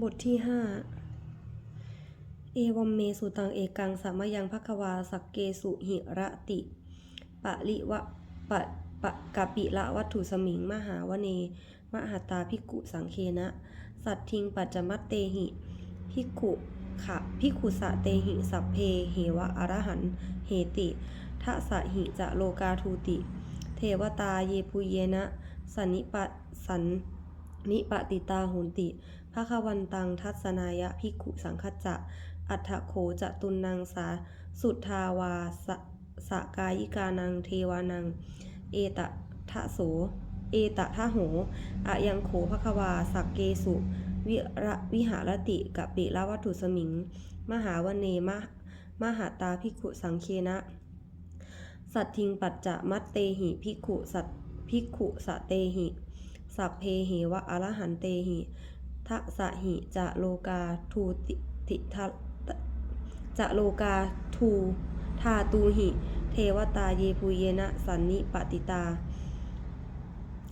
บทที่ห้าเอวัมเมสุตังเอกังสามยังภควาสักเกสุหิระติปะลิวะปะปะกะปิละวัตถุสมิง มหาวเน มหาตาภิกุสังเคนะ สัตทิงปัจจมัตเตหิภิกุขะภิกุสะเตหิสัพเพเหวะอรหันเหติทะสะหิจะโลกาทูติ เทวตาเยปุเยนะ สันนิปะสันนิปติตาโหนติ ภควันตังทัศนายะภิกขุสังคจะ อัฏฐโขจะตุนนางสา สุทธาวาสสะกายิกานังเทวานัง เอตะทะโส เอตะทะโหอะยังโขภควาสักเกสุวิระวิหารติกะปิละวัตถุสมิง มหาวเนมะมหาตาภิกขุสังเคนะ สัตทิงปัจจะมัตเตหิภิกขุสัตภิกขุสะเตหิ สัพเพเหวะอรหันเตหิ ทะสะหิจะโลกาทูติติทะจะโลกาทูทาตูหิ เทวตาเยปุเยนะสันนิปติตา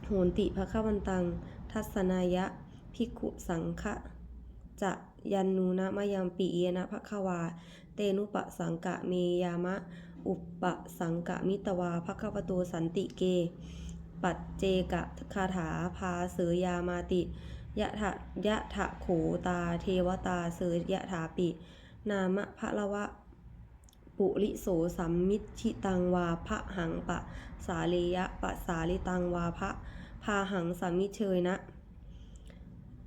โหนติภควันตัง ทัศนายะ ภิกขุสังฆะจะยันนูนะมยังปิเยนะภควา เตนุปะสังกะเมยามะ อุปปะสังกะมิตวาภควโตสันติเก ปัจเจกะคาถาพาเสยยามาติ ยะทะยะทะโขตาเทวตาเสยยะถาปิ นามะพระละวะ ปุริโสสัมมิชิตังวาพะหังปะ สาเลยะปะสาลิตังวาพะพาหังสัมมิเชยนะ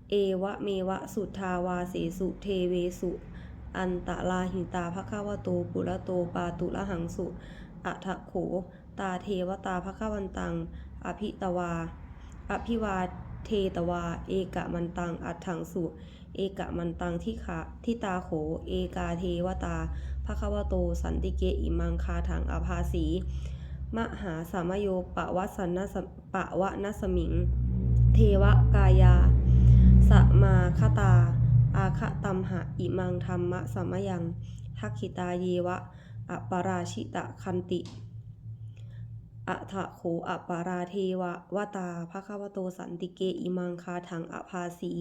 เอวะเมวะสุทธาวาเสสุเทเวสุ อันตะลาหิตาภควโตปุระโตปาตุละหังสุอัทะโข ตาเทวตาภควันตัง อภิตวา อภิวา เทตวา เอกะมันตัง อัฏฐังสุ เอกะมันตังที่ขาที่ตาโข เอกาเทวตาภควโต สันติเกอิมังคาถังอภาสี มหาสามโยปะวะสันนสปะวะนสมิง เทวกายา สมาคตา อาคะตัมหะอิมังธรรมะสมยังทักขิตาเยวะอปราชิตะคันติ อะทะโขอะปาราเทวะวตาภควโตสันติเกอิมังคาถังอภาสี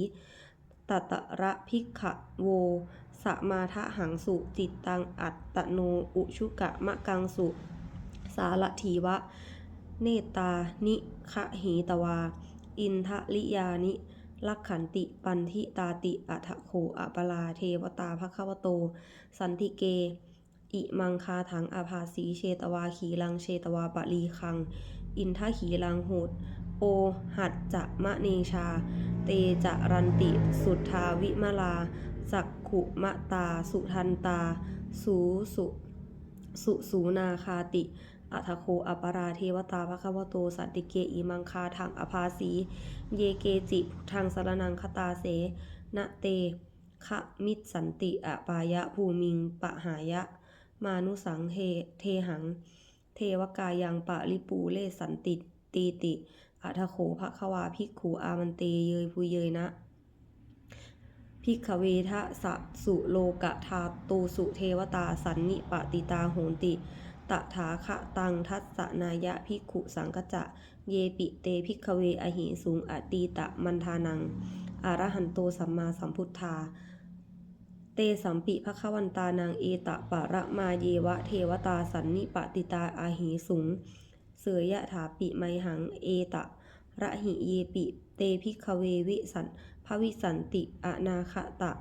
ตัตระภิกขะโวสมาทะหังสุจิตตังอัตตโนอุชุกะมะกังสุ สาลทีวะ เนตานิคะหีตวา อินทะลิยานิลักขันติปันทิตาติอัทะโขอะปลาเทวตาภควโต สันติเก อิมังคาถังอาภาสีเชตวาขีลังเชตวาปะลีคัง อินทขีลังโหดโอหัดจะมะเนชา เตจะรันติ สุทธาวิมลาสักขุมะตา สุทันตา สูสุสุสูนาคาติ อัทโคอปราเทวตาภควโต สัตติเกอิมังคาถังอภาสี เยเกจิทางสรนังคตาเสนะเตคะมิตสันติอปายะภูมิงปะหายะ มานุสังเทเทหัง เทวกายังปะริปูเลสันติตีติอัทโขภควาภิกขูอามันเตเยยภูเยยนะพิกเวทะสะสุโลกะทาตูสุเทวตาสันนิปติตาโหนติ ตถาคะตังทัสสนายะภิกขุสังกจะ เยปิเตภิกเวอหิสุงอตีตะมันทานังอารหันโตสัมมาสัมพุทธา เตสัมปิภควันตานางเอตะปะระมาเยวะเทวตาสันนิปติตาอาหิสุง เสยยะถาปิไมหังเอตะ ระหิเยปิ เตภิกเววิสันภวิสันติอนาคตะ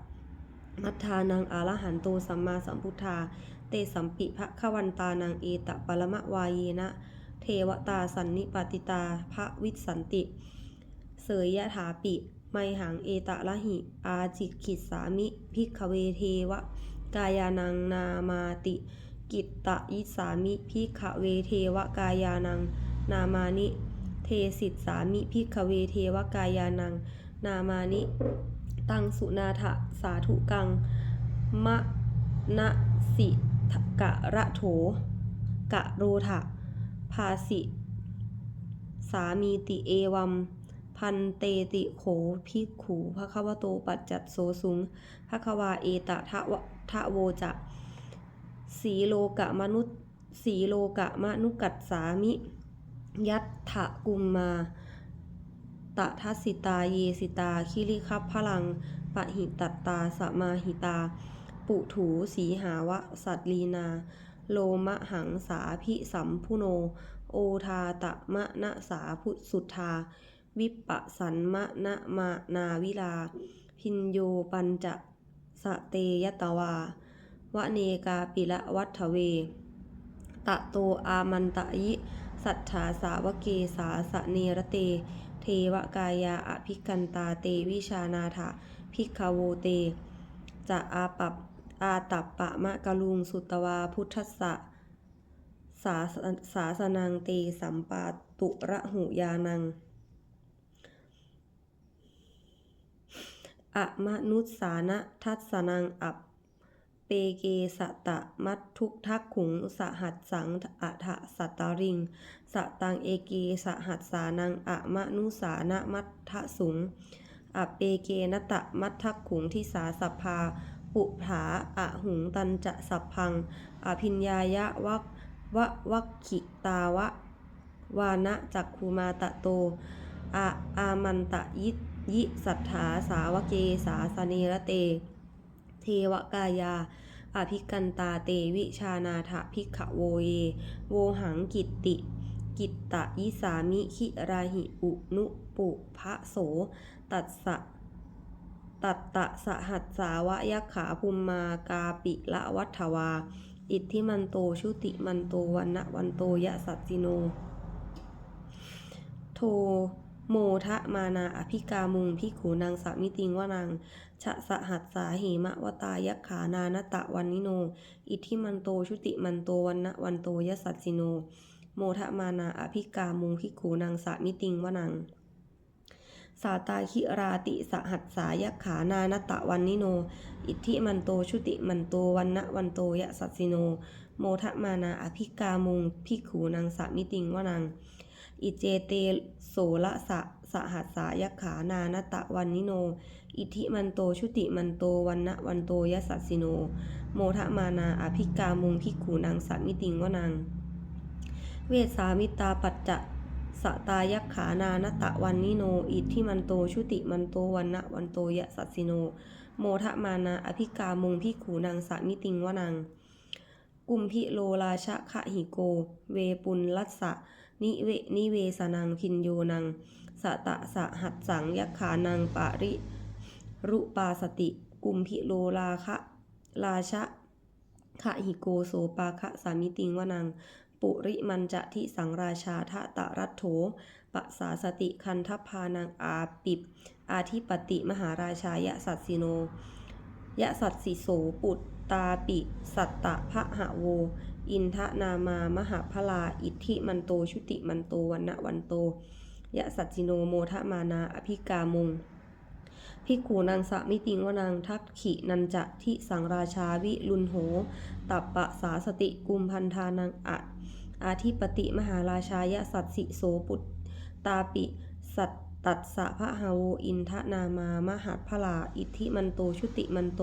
มัทธานังอารหันโตสัมมาสัมพุทธา เตสัมปิภควันตานังเอตะปรมะวายเยนะ เทวตาสันนิปติตาภวิสันติ เสยยะถาปิ ไมหังเอตะละหิ อาจิกิสามิภิกเวเทวะ กายานังนามาติ กิตตะยิสามิภิกเวเทวกายานัง นามานิ เทสิตสามิภิกเวเทวกายานัง นามานิ ตังสุนาถะสาธุกัง มะนะสิกะระโถ กะโรถะภาสิ สามีติเอวัม พันเตติโขภิกขูภควโตปัจจัตโสสุงภควาเอตะทะวะทะโวจะสีโลกะมนุษสีโลกะมนุกัสสามิ ยัตถะกุมมาตะทัสิตาเยสิตา คิริคัพพลัง ปะหิตัตตาสมาหิตา ปุถูสีหาวะ สัตลีนา โลมะหังสาพิสัมพุโน โอทาตะมะนะสาพุสุทธา วิปปสันมะนะมานาวิลา พินโยปัญจะสะเตยตวาวะเนกาปิละวัฏเว ตะโตอามันตะยิ สัทธาสาวเกสาสะเนรเต เทวกายาอภิกันตาเตวิชานาถาภิกขโวเต จะอาปับอาตับปะมะกะลุงสุตวาพุทธสสะสาสาสนังเตสัมปาตุระหุยานัง อะมนุสสานะทัสสนังอัปเปเกสะตะมัตทุกทักขุงสหัสสังอะทะสัตตาริงสะตังเอเกสหัสสานังอะมนุสานะมัททะสุงอเปเกนตะมัททักขุงทิสาสัพาปุถาอะหุงตันจะสัพพัง อภิญญายะวักวะวักขิตาวะ วานะจักคูมาตะโต อะอามันตะยิต ยิสัทธาสาวเกสาสเนระเต เทวกายาอภิกันตาเตวิชานาถภิกขโวเย โวหังกิตติ กิตตะยิสามิขิราหิอุนุปุพะโส ตัสสะตัตตะสหัสสาวะยักขาภูมมากาปิละวัฏวา อิทธิมันโตชุติมันโตวันนะวันโตยะสัจจิโน โท โมทะมานาอภิกามุงพิขูนางสามิติงวานางชะสหัสสาเหมะวตายักขานานตะวันนิโน อิทิมันโตชุติมันโตวันนะวันโตยะสัจจิโน โมทะมานาอภิกามุงพิขูนางสามิติงวานางสาตาคิราติสหัสสายักขานานตะวันนิโน อิทธิมันโตชุติมันโตวันนะวันโตยะสัสสิโน โมทะมานาอภิกามุงพิขูนางสามิติงวานาง อิเจเตโสละสะสหัสสายขานานตะวันนิโน อิทิมันโตชุติมันโตวันนะวันโตยะสัสสิโน โมทะมานาอภิกามุงพิขูนางสามิติงวนางเวสามิตาปัจจะสตายักขานานตะวันนิโน อิทิมันโตชุติมันโตวันนะวันโตยะสัสสิโน โมทะมานาอภิกามุงพิขูนางสามิติงวนางกุมพิโลราชะขะหิโก เวปุลลัสสะ นิเวนิเวสนังพินโยนังสตะสะหัดสังยักขานังปาริ รุปาสติ กุมพิโลราคะราชะขะหิโกโสปาคะสามิติงวนัง ปุริมันจะทิสังราชาทะตะรัตโถปะสาสติคันทพานังอาปิบ อาทิปติมหาราชายะสัตสิโน ยะสัตสิโสปุตตาปิ สัตตะพะหะโว อินทะนามามหาพลา อิทธิมันโต ชุติมันโตวันนะวันโต ยะสัจจิโนโมทะมานา อภิกามุงพิกูนางสะมิติงวนางทักขินันจะทิสังราชาวิลุนโห ตัปปะสาสติกุมพันธานังอะอาทิปติมหาราชายะสัตสิโสปุตตาปิ สัตตัสสะพระหาโวอินทะนามามหัพลา อิทธิมันโตชุติมันโต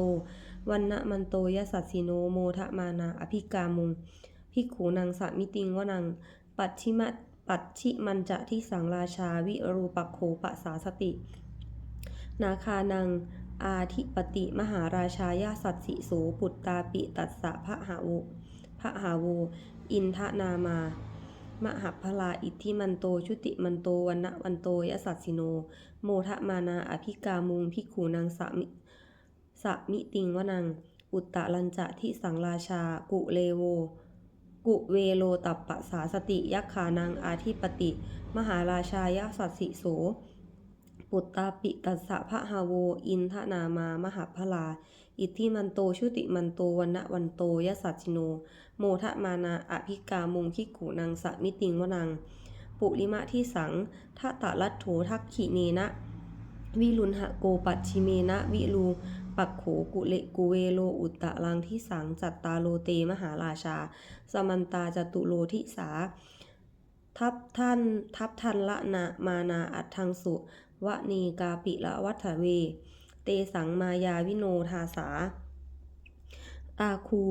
วันนะมันโตยสัสสิโนโมทะมานาอภิกามุงพิกขูนางสะมิติงวนัง ปัจฉิมะปัจฉิมันจะที่สังราชาวิรูปักโขปะสาสติ นาคานัง อาทิปติมหาราชายาสัตสิโสปุตตาปิตัสสะพระหาวพระหาโว อินทะนามามหัพลาอิทธิมันโตชุติมันโตวันนะวันโตยสัสสิโน โมทะมานาอภิกามุงพิกขูนางสะมิ สะมิติงวนัง อุตตะลัญจะที่สังราชา กุเลโว กุเวโลตัปปะสาสติยักขานังอาทิปติ มหาราชายะสัสสิโส ปุตตาปิตัสสะพะหาโว อินทนามามหาพลา อิทธิมันโตชุติมันโตวันะวันโตยสัจิโน โมทะมานาอภิกามุงคิกูนางสะมิติงวนัง ปุริมะที่สังทะตะลัตโถทักขิเนนะวิลุนหะโกปัชชิเมนะวิลู ปักโขกุเลกุเวโลอุตตะลังที่สังจัตตาโลเตมหาราชา สมันตาจตุโลทิสา ทับท่านทับทันละนามานาอัตทังสุวนีกาปิละวัฏเว เตสังมายาวิโนทาสาอาคู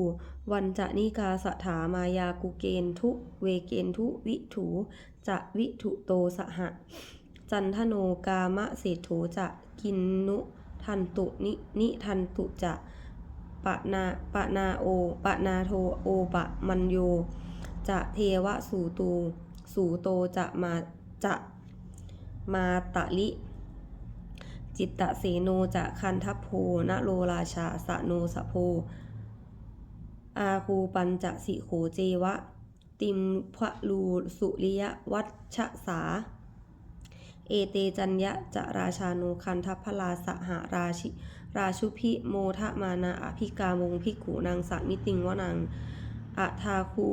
วันจะนิกาสถามายากุเกนทุเวเกนทุวิถูจะวิถุโตสหะ จันทโนกามะเศรษโถจะกินนุ ทันตุนินิทันตุจะปะนาปะนาโอปะนาโทโอปะมันโย จะเทวะสูตูสูโตจะมาจะมาตะลิ จิตตะเสโนจะคันทัพโพนะโลราชาสะโนสะโพ อาคูปัญจะสิโขเจวะ ติมพะลูสุริยวัชสา เอเตจัญญะจะราชาโนคันทัพพลาสหาราชิ ราชุพิโมทะมานาอภิกามงพิกขูนางสามิติงวนังอะทาคู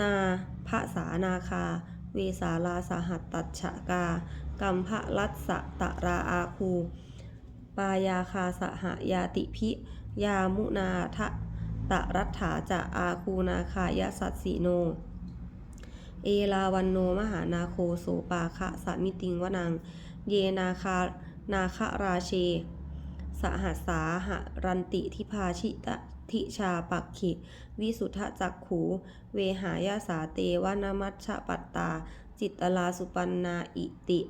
นาภะสานาคา เวสาลาสหัตตัชฉกา กัมภะรัสสะตะราอาคู ปายาคาสหายาติพิ ยามุนาทะตะรัฐถาจะอาคูนาคายสัตสีโน เอลาวันโนมหานาโคโสปาคะสมิติงวนัง เยนาคานาคราเช สหัสาหรันติทิพาชิตะทิชาปักขิ วิสุทธจักขู เวหายาสาเตวนามัชชปัตตา จิตตลาสุปันนาอิติ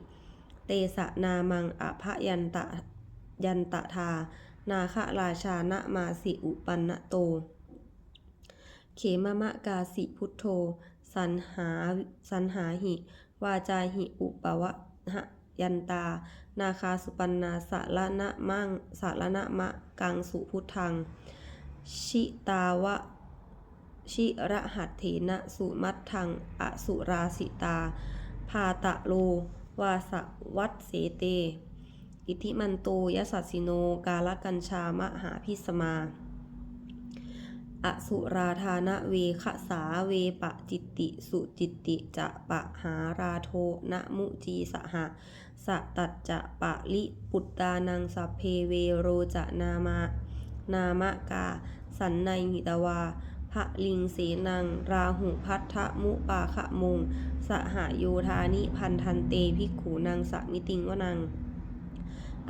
เตสะนามังอภยันตะยันตะทา นาคราชานะมาสิอุปันนโต เขมมะกาสิพุทโธ สันหาสันหาหิ วาจาหิอุปวะหะยันตา นาคาสุปันนาสะละนะมั่งสะละนะมะกังสุพุทธัง ชิตาวะชิระหัตเถนะสุมัตถังอสุราสิตา พาตะโล วาสวัตเสเต อิทิมันโตยสัสสิโน กาลกัญชามหาพิสมา อสุราธานะเวคสาเวปะจิตติ สุจิตติจะปะหาราโทนะมุจีสหะสะตัจจะปะลิปุตตานังสัพเพเวโรจะนามานามะกา สันในหิตวาพระลิงเสนัง ราหุพัทธมุปาคะมงสหโยธานิพันธันเตภิกขูนางสมิติงวนัง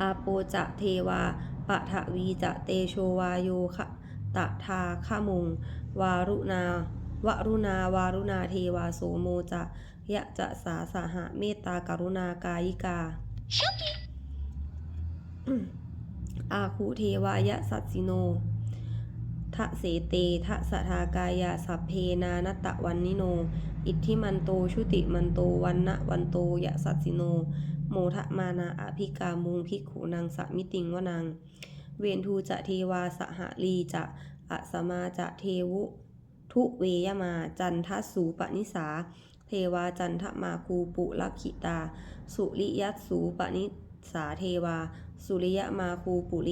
อาโปจะเทวาปะทวีจะเตโชวาโยคะ ตะทาขมงวารุณาวรุณาวารุณาเทวาโสโมจะยะจะสาสหะเมตตากรุณากายิกา อาคูเทวายะสัตสิโนทะเสเตทะสทากายาสัพเพนานตะวันนิโน อิทธิมันโตชุติมันโตวันนะวันโตยะสัตสิโน โมทะมานาอภิกามุงภิกขูนางสมิติงวนัง เวนทูจะเทวาสหลีจะอะสมาจะเทวุทุเวยมาจันทสูปนิสา เทวาจันทมาคูปุลักขิตา สุริยัตสูปนิสาเทวา สุริยมาคูปุริ